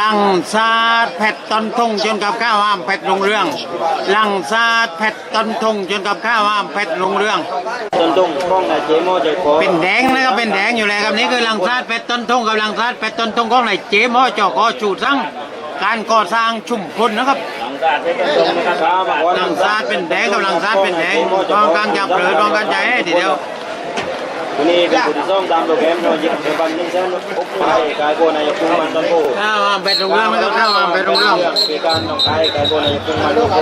ลังซาดแผดต้นทงจนกับข้าวห้ามแผดลงเรื่อง ลังซาดแผดต้นทงจนกับข้าวห้ามแผดลงเรื่อง ต้นตรงข้องนายเจโมใจคอเป็นแดงนะครับเป็นแดงอยู่แล้วครับนี่คือลังซาดแผดต้นทงกับลังซาดแผดต้นทงของนายเจมอจอกอชูซังการก่อสร้างชุมพลนะครับหลังการเป็นต้นตรงนะครับว่าลังซาดเป็นแดงกับลังซาดเป็นแดงต้องการจับเปลือต้องการใจให้ทีเดียว วันนี้เป็นผู้ที่ส่งตามโปรแกรมเราหยิบเป็นบันยิ่งเส้นอุปไทยกายโกนายกุ้งมันต้นโพข้าวห้ามแผดลงเรื่องนะครับข้าวห้ามแผดลงเรื่องมีการนำกายกายโกนายกุ้งมันต้นโพ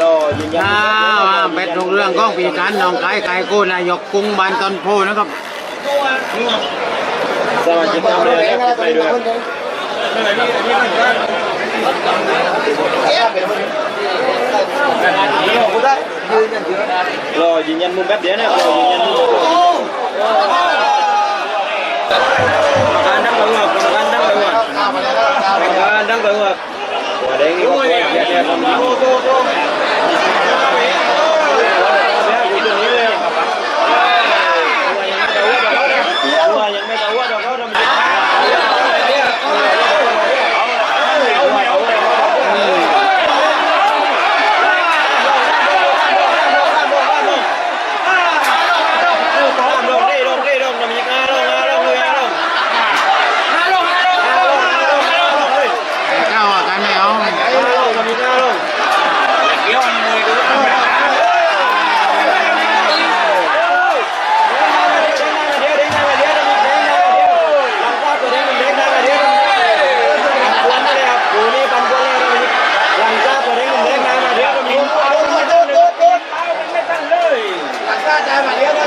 รอยืนยันข้าวห้ามแผดลงเรื่องของปีการหนองไก่ไก่โกนายกกรุงบ้านต้นโพนะครับสมาชิกทำเลยไปด้วยรอยืนยันมุมแป๊บเดียวนะรอยืนยันมุมการดังไปหัวการดั งไปหัวการดังไปหัวหัวแดงนี่ก็ตัวเนี่ยเนี่ยทำดีตัวยังไม่ตะวันเราเขาทำดี ลงได้ลงได้ลงนำยิงอาลงอาลงเลยอาลงอาลงอาลงอาลงอาลงอาลงเลย เจ้าอาการไม่เอา อาลงนำยิงอาลงเกี่ยวอันมือดู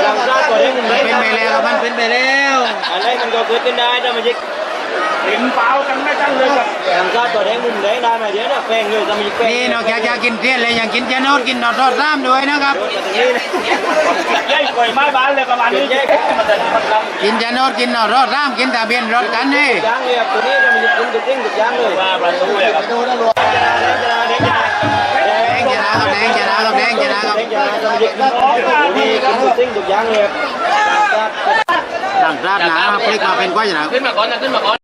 หลังจากตัวเด้งมัน เป็นไปแล้วครับมันเป็นไปแล้ว อะไรมันก็เกิดขึ้นได้ถ้ามันยิงเห็นเปล่ากันไม่ตั้งเลยครับหลังจากตัวเด้งมุมแดงได้มาเดี๋ยวนะแป้งเลยจะมีแป้งนี่นอกจากจะกินเทียนเลยยังกินเจนอดกินนอทอดซ้ำด้วยนะครับยัยปล่อยไม้บานเลยประมาณนี้มันจะมันลกินเจนอดกินนอทอดซ้ำกินทะเบียนรถกันนี่ยางเลยตัวนี้จะมีกินตุกติ้งตุกยางเลยำมาประตูเลยครับแดงชนะครับแดงชนะครับแดงชนะครับนี่กินตุกติ้งตุกยางเลยต่าง ชาติหนาพลิกมาเป็นก้อยชนะขึ้นมาก่อนนะขึ้นมาก่อน